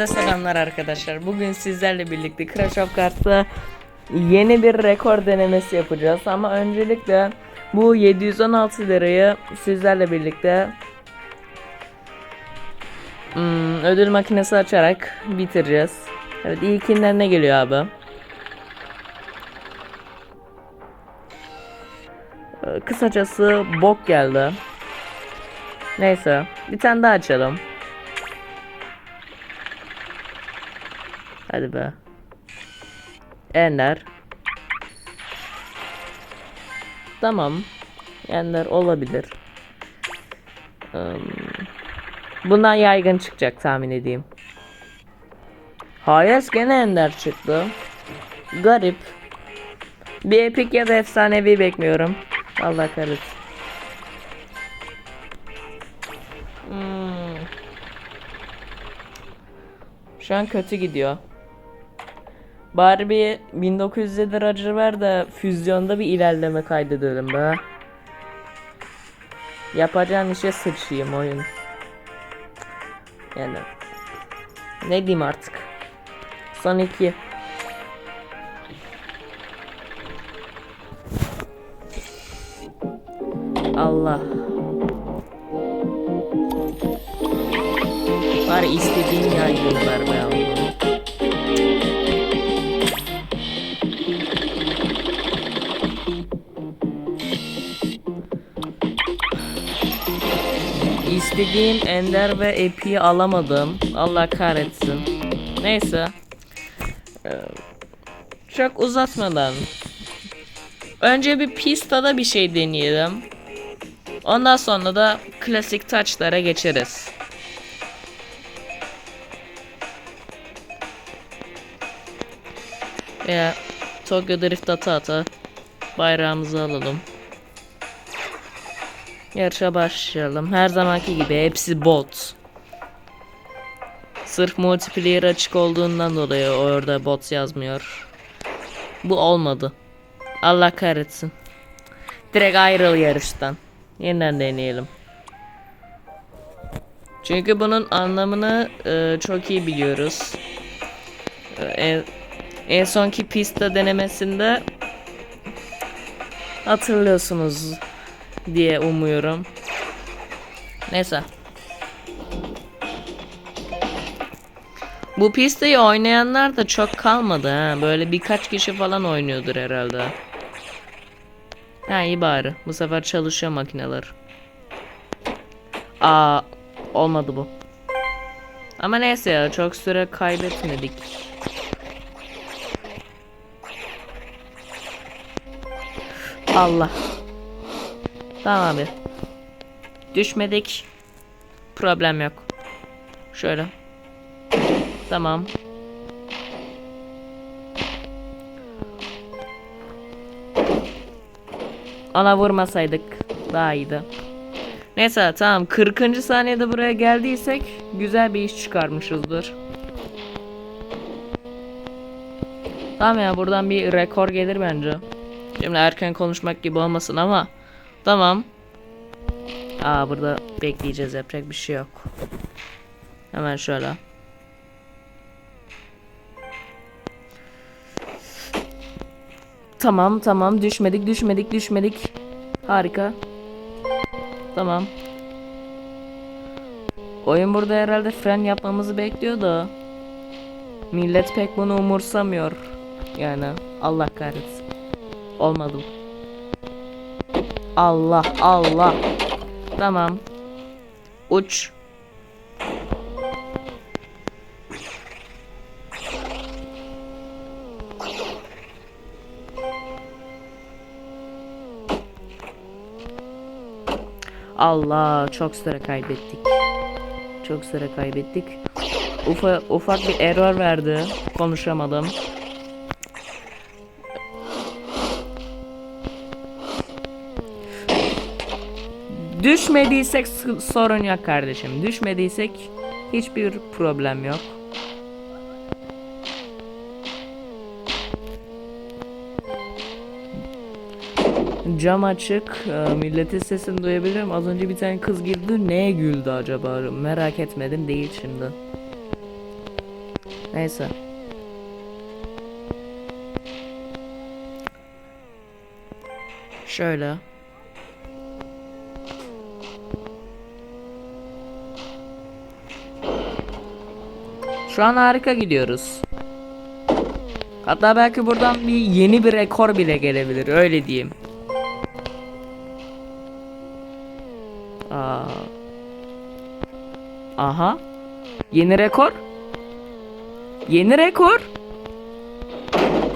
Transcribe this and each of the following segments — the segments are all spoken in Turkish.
Size selamlar arkadaşlar. Bugün sizlerle birlikte Crash of Cards'ta yeni bir rekor denemesi yapacağız. Ama öncelikle bu 716 lirayı sizlerle birlikte hmm, ödül makinesi açarak bitireceğiz. Evet ilkinden ne geliyor abi? Ee, Kısacası bok geldi. Neyse bir tane daha açalım. Hadi be. Ender. Tamam. Ender olabilir. Bundan yaygın çıkacak tahmin edeyim. Hayır gene Ender çıktı. Garip. Bir epik ya da efsanevi bekliyorum. Allah kahretsin. Hmm. Şu an kötü gidiyor. Bari bir 1907 Roger ver de füzyonda bir ilerleme kaydedelim be. Yapacağın işe sıçayım oyun. Yani ne diyeyim artık. Son iki. Allah. Var istediğin yaygın ver be Allah'ım. İstediğim Ender ve Epi'yi alamadım. Allah kahretsin. Neyse. Ee, Çok uzatmadan. Önce bir pistada bir şey deneyelim. Ondan sonra da klasik taçlara geçeriz. Ya Tokyo Drift ata ata bayrağımızı alalım. Yarışa başlayalım. Her zamanki gibi hepsi bot. Sırf multiplayer açık olduğundan dolayı orada bot yazmıyor. Bu olmadı. Allah kahretsin. Direkt ayrıl yarıştan. Yeniden deneyelim. Çünkü bunun anlamını e, çok iyi biliyoruz. E, en, sonki pista denemesinde hatırlıyorsunuz diye umuyorum. Neyse. Bu pistayı oynayanlar da çok kalmadı ha. Böyle birkaç kişi falan oynuyordur herhalde. Ha iyi bari. Bu sefer çalışıyor makineler. Aa olmadı bu. Ama neyse ya çok süre kaybetmedik. Allah. Tamam abi. Düşmedik. Problem yok. Şöyle. Tamam. Ona vurmasaydık daha iyiydi. Neyse tamam 40. saniyede buraya geldiysek güzel bir iş çıkarmışızdır. Tamam ya buradan bir rekor gelir bence. Şimdi erken konuşmak gibi olmasın ama tamam. Aa burada bekleyeceğiz yapacak bir şey yok. Hemen şöyle. Tamam tamam düşmedik düşmedik düşmedik. Harika. Tamam. Oyun burada herhalde fren yapmamızı bekliyor da. Millet pek bunu umursamıyor. Yani Allah kahretsin. Olmadı. Allah Allah. Tamam. Uç. Allah çok süre kaybettik. Çok süre kaybettik. Ufa, ufak bir error verdi. Konuşamadım. Düşmediysek sorun yok kardeşim. Düşmediysek hiçbir problem yok. Cam açık. e, Milletin sesini duyabilirim. Az önce bir tane kız girdi. Neye güldü acaba? Merak etmedim. Değil şimdi. Neyse. Şöyle. Şu an harika gidiyoruz. Hatta belki buradan bir yeni bir rekor bile gelebilir öyle diyeyim. Aa. Aha. Yeni rekor. Yeni rekor.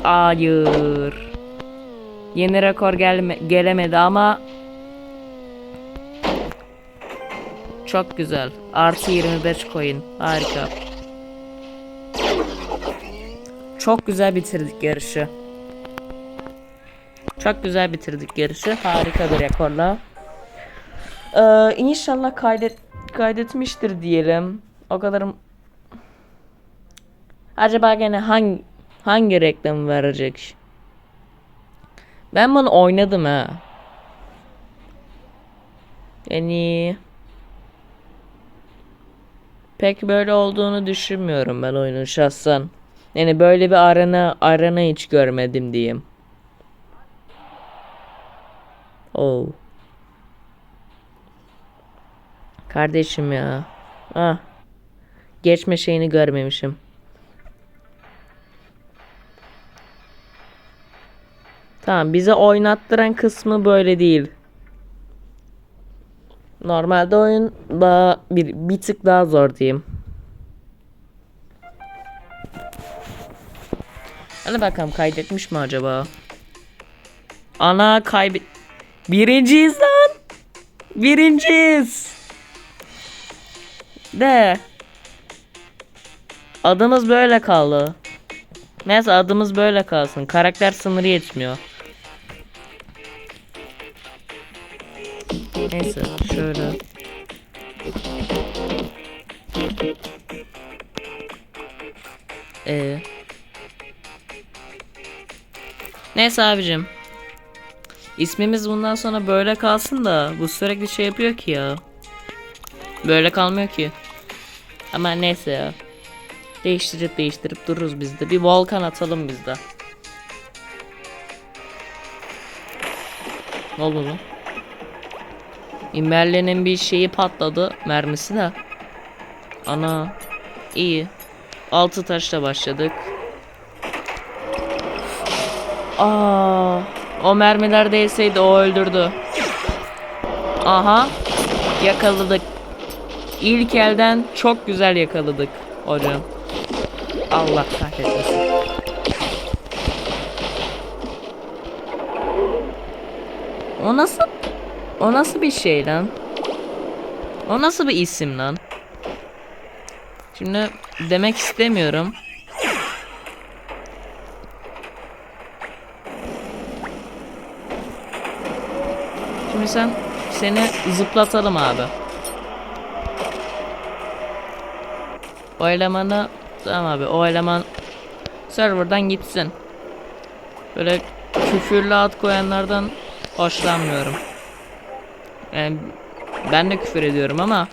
Hayır. Yeni rekor gelme gelemedi ama çok güzel. Artı 25 coin. Harika. Çok güzel bitirdik yarışı. Çok güzel bitirdik yarışı. Harika bir rekorla. Ee, inşallah kaydet kaydetmiştir diyelim. O kadarım. Acaba gene hangi hangi reklam verecek? Ben bunu oynadım ha. Yani pek böyle olduğunu düşünmüyorum ben oyunun şahsen. Yani böyle bir arena arena hiç görmedim diyeyim. Oh. Kardeşim ya. Ah. Geçme şeyini görmemişim. Tamam bize oynattıran kısmı böyle değil. Normalde oyun daha bir, bir tık daha zor diyeyim. Hadi bakalım kaydetmiş mi acaba? Ana kaybet... Birinciyiz lan! Birinciyiz! De. Adımız böyle kaldı. Neyse adımız böyle kalsın. Karakter sınırı yetmiyor. Neyse şöyle. Ee. Neyse abicim. İsmimiz bundan sonra böyle kalsın da bu sürekli şey yapıyor ki ya. Böyle kalmıyor ki. Ama neyse ya. Değiştirip değiştirip dururuz biz de. Bir volkan atalım biz de. Ne oldu lan? İmmerle'nin bir şeyi patladı. Mermisi de. Ana. iyi. Altı taşla başladık. Aa, o mermiler değseydi o öldürdü. Aha. Yakaladık. İlk elden çok güzel yakaladık hocam. Allah kahretmesin. O nasıl o nasıl bir şey lan? O nasıl bir isim lan? Şimdi demek istemiyorum. Şimdi sen seni zıplatalım abi. O elemanı tamam abi o eleman serverdan gitsin. Böyle küfürlü ad koyanlardan hoşlanmıyorum. Yani ben de küfür ediyorum ama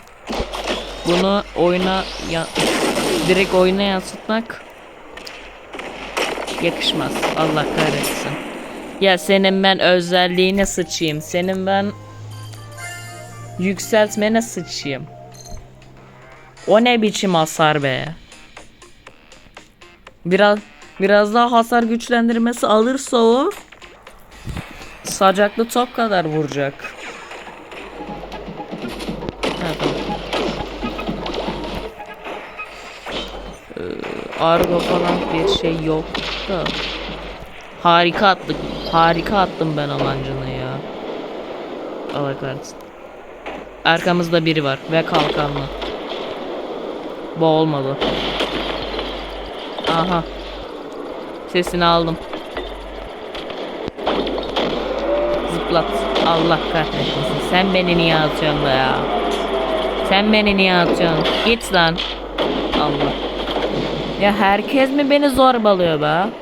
bunu oyuna ya, direkt oyuna yansıtmak yakışmaz. Allah kahretsin. Ya senin ben özelliğine sıçayım. Senin ben yükseltmene sıçayım. O ne biçim hasar be? Biraz biraz daha hasar güçlendirmesi alırsa o sacaklı top kadar vuracak. Ee, argo falan bir şey yok da. Harika attık. Harika attım ben alancını ya. Allah kahretsin. Arkamızda biri var ve kalkanlı. Bu olmadı. Aha. Sesini aldım. Zıplat. Allah kahretmesin. Sen beni niye atıyorsun be ya? Sen beni niye atıyorsun? Git lan. Allah. Ya herkes mi beni zorbalıyor be?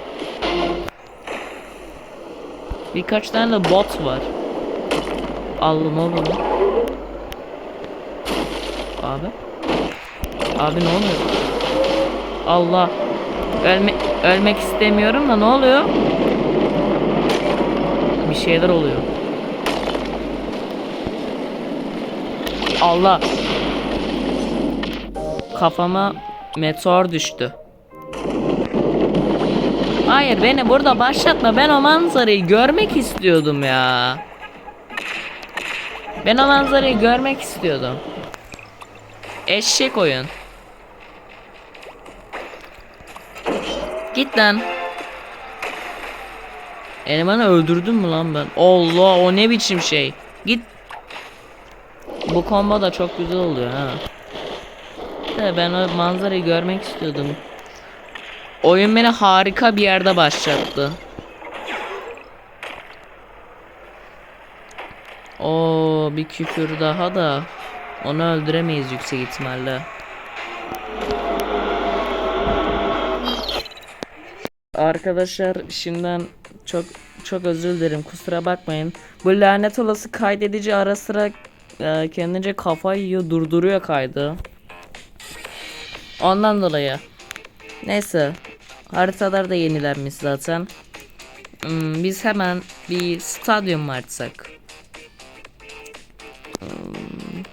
Birkaç tane de bot var. Oluyor lan? Abi. Abi ne oluyor? Allah. Ölme, ölmek istemiyorum da ne oluyor? Bir şeyler oluyor. Allah. Kafama meteor düştü. Hayır beni burada başlatma. Ben o manzarayı görmek istiyordum ya. Ben o manzarayı görmek istiyordum. Eşek oyun. Git lan. Elemanı öldürdüm mü lan ben? Allah o ne biçim şey. Git. Bu combo da çok güzel oluyor ha. Ben o manzarayı görmek istiyordum. Oyun beni harika bir yerde başlattı. O bir küfür daha da onu öldüremeyiz yüksek ihtimalle. Arkadaşlar şimdiden çok çok özür dilerim kusura bakmayın. Bu lanet olası kaydedici ara sıra e, kendince kafayı yiyor durduruyor kaydı. Ondan dolayı. Neyse haritalar da yenilenmiş zaten. Hmm, biz hemen bir stadyum açsak? Hmm,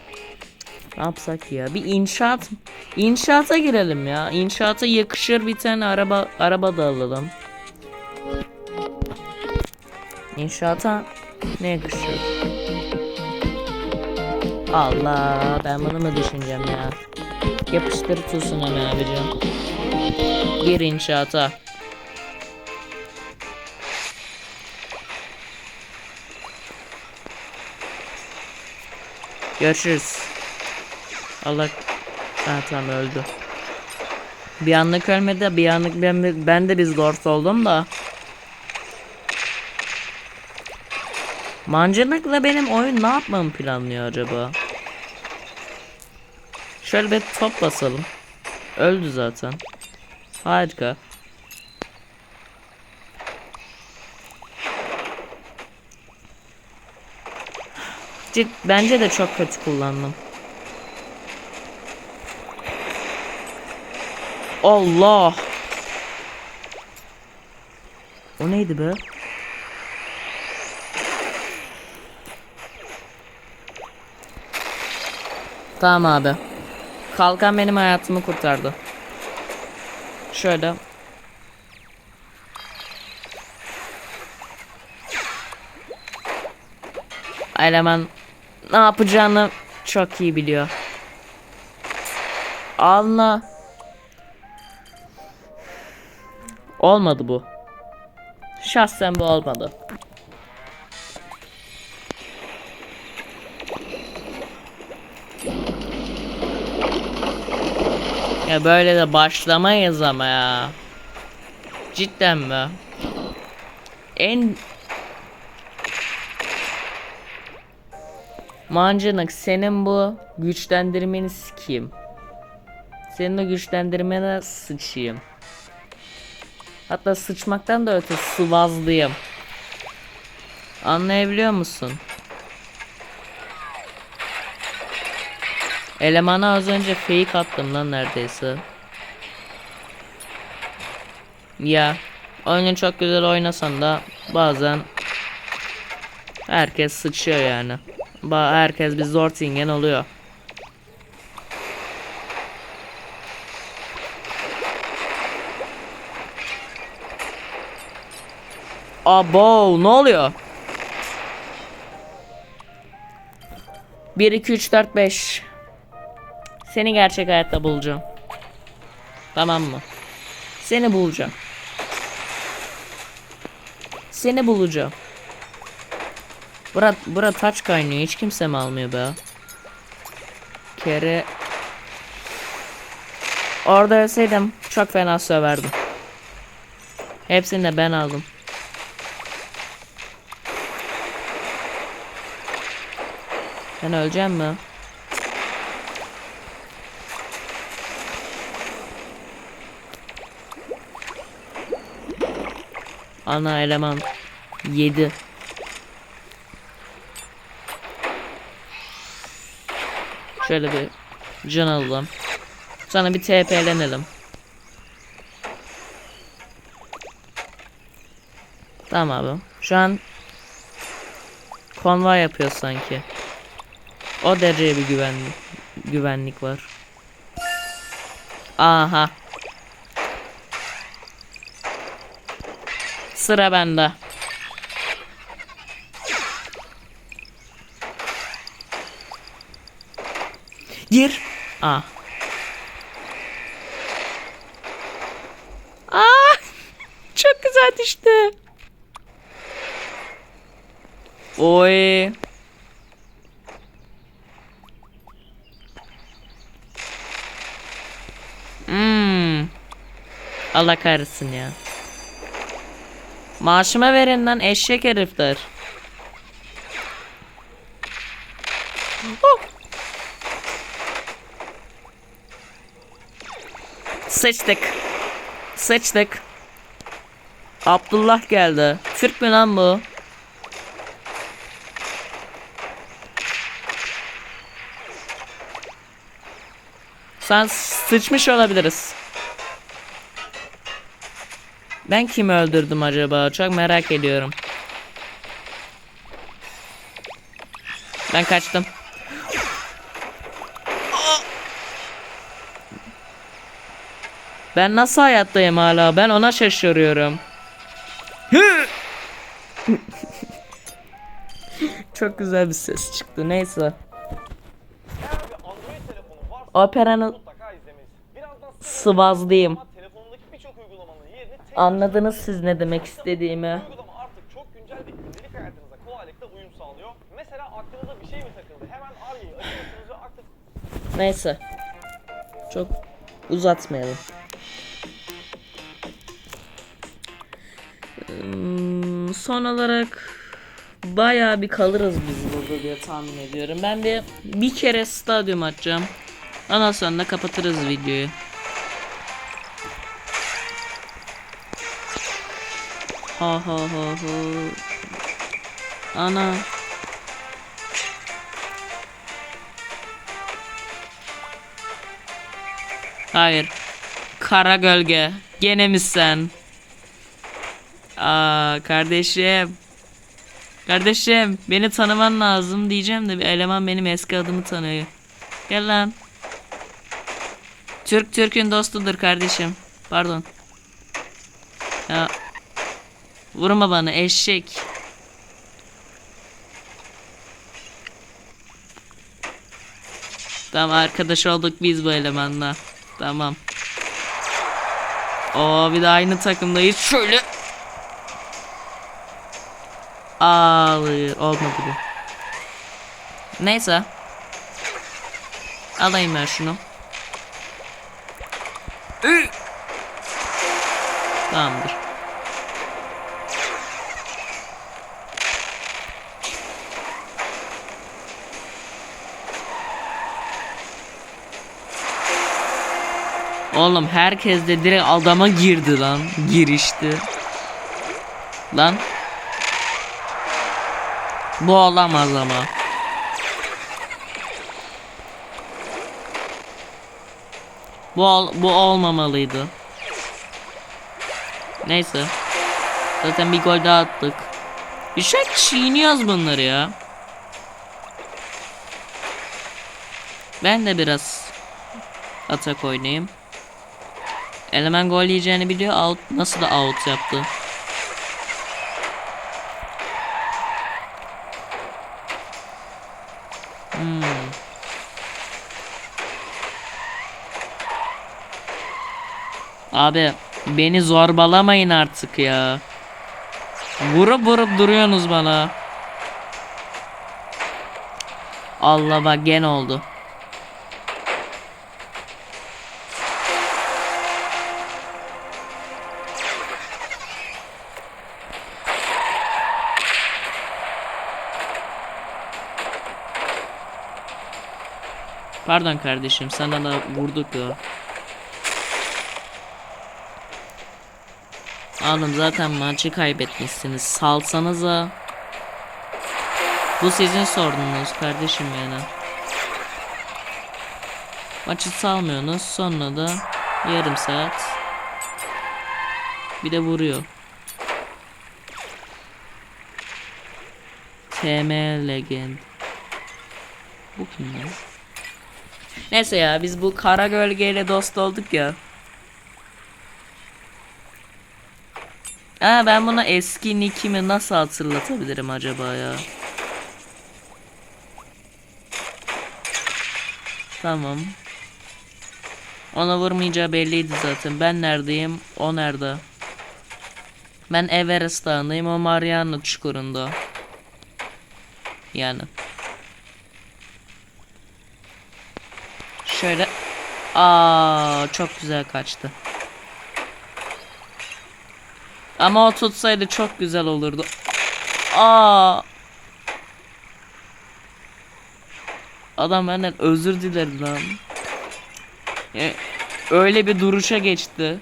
ne yapsak ya? Bir inşaat inşaata girelim ya. İnşaata yakışır bir tane araba araba da alalım. İnşaata ne yakışır? Allah ben bunu mu düşüneceğim ya? Yapıştır tutsun hemen abicim. Gir inşaata. Görüşürüz. Allah ha, tamam öldü. Bir anlık ölmedi bir anlık ben, ben de biz lord oldum da. Mancınıkla benim oyun ne yapmamı planlıyor acaba? Şöyle bir top basalım. Öldü zaten. Harika. Cid bence de çok kötü kullandım. Allah. O neydi be? Tamam abi. Kalkan benim hayatımı kurtardı. Şöyle. Eleman ne yapacağını çok iyi biliyor. Anla. Olmadı bu. Şahsen bu olmadı. Ya böyle de başlamayız ama ya. Cidden mi? En Mancınık senin bu güçlendirmeni sikeyim. Senin o güçlendirmene sıçayım. Hatta sıçmaktan da öte sıvazlıyım. Anlayabiliyor musun? Elemana az önce fake attım lan neredeyse. Ya oyunu çok güzel oynasan da bazen herkes sıçıyor yani. Ba herkes bir Zortingen oluyor. Abo ne oluyor? 1 2 3 4 5 Seni gerçek hayatta bulacağım. Tamam mı? Seni bulacağım. Seni bulacağım. Bura, bura taç kaynıyor. Hiç kimse mi almıyor be? Kere Orada ölseydim çok fena söverdim. Hepsini de ben aldım. Ben öleceğim mi? Ana eleman. 7. Şöyle bir can alalım. Sana bir TP'lenelim. Tamam abi. Şu an konvoy yapıyor sanki. O dereceye bir güven güvenlik var. Aha. Sıra bende. Gir. Aa. Aa! Çok güzel düştü. Oy. Hmm. Allah kahretsin ya. Maaşıma verin lan eşek herifler. Oh. Sıçtık. Sıçtık. Abdullah geldi. Türk mü lan bu? Sen sıçmış olabiliriz. Ben kimi öldürdüm acaba? Çok merak ediyorum. Ben kaçtım. Ben nasıl hayattayım hala? Ben ona şaşırıyorum. Çok güzel bir ses çıktı. Neyse. Operanın sıvazlıyım. Anladınız siz ne demek istediğimi. Neyse. Çok uzatmayalım. Hmm, son olarak bayağı bir kalırız biz burada diye tahmin ediyorum. Ben bir bir kere stadyum açacağım. Ondan sonra kapatırız videoyu. Ha ha ha ha. Ana. Hayır. Kara gölge. Gene mi sen? Aa kardeşim. Kardeşim beni tanıman lazım diyeceğim de bir eleman benim eski adımı tanıyor. Gel lan. Türk Türk'ün dostudur kardeşim. Pardon. Ya. Vurma bana eşek. Tamam arkadaş olduk biz bu elemanla. Tamam. Oo bir de aynı takımdayız. Şöyle. Ağlıyor. Olmadı bu. Neyse. Alayım ben şunu. Tamamdır. Oğlum herkes de direkt adama girdi lan. Girişti. Lan. Bu olamaz ama. Bu ol- bu olmamalıydı. Neyse. Zaten bir gol daha attık. Bir şey çiğniyoruz bunları ya. Ben de biraz atak oynayayım. Eleman gol yiyeceğini biliyor. Out nasıl da out yaptı. Hmm. Abi beni zorbalamayın artık ya. Vurup vurup duruyorsunuz bana. Allah bak gene oldu. Pardon kardeşim sana da vurduk ya. Oğlum zaten maçı kaybetmişsiniz. Salsanıza. Bu sizin sorununuz kardeşim yani. Maçı salmıyorsunuz. Sonra da yarım saat. Bir de vuruyor. TM Legend. Bu kim ya? Neyse ya biz bu kara gölgeyle dost olduk ya. Aa ben buna eski nickimi nasıl hatırlatabilirim acaba ya? Tamam. Ona vurmayacağı belliydi zaten. Ben neredeyim? O nerede? Ben Everest Dağı'ndayım. O Mariana Çukuru'nda. Yani. Şöyle. Aa çok güzel kaçtı. Ama o tutsaydı çok güzel olurdu. Aa. Adam benden özür diledi lan. E, öyle bir duruşa geçti.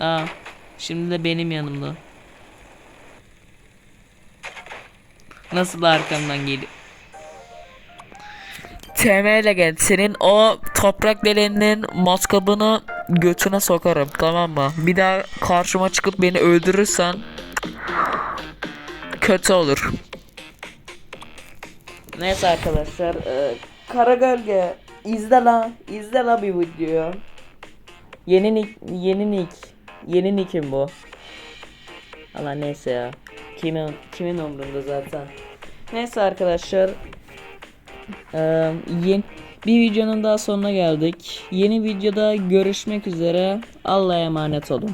Aa. Şimdi de benim yanımda. Nasıl da arkamdan geliyor. TM'le gel. Senin o toprak deliğinin maskabını götüne sokarım tamam mı? Bir daha karşıma çıkıp beni öldürürsen kötü olur. Neyse arkadaşlar. E, Kara Gölge izle la. izle la bir videoyu. Yeni nick, yeni nick. Yeni nick'im bu. Allah neyse ya. Kimin kimin umrunda zaten. Neyse arkadaşlar. Ee, yeni bir videonun daha sonuna geldik. Yeni videoda görüşmek üzere. Allah'a emanet olun.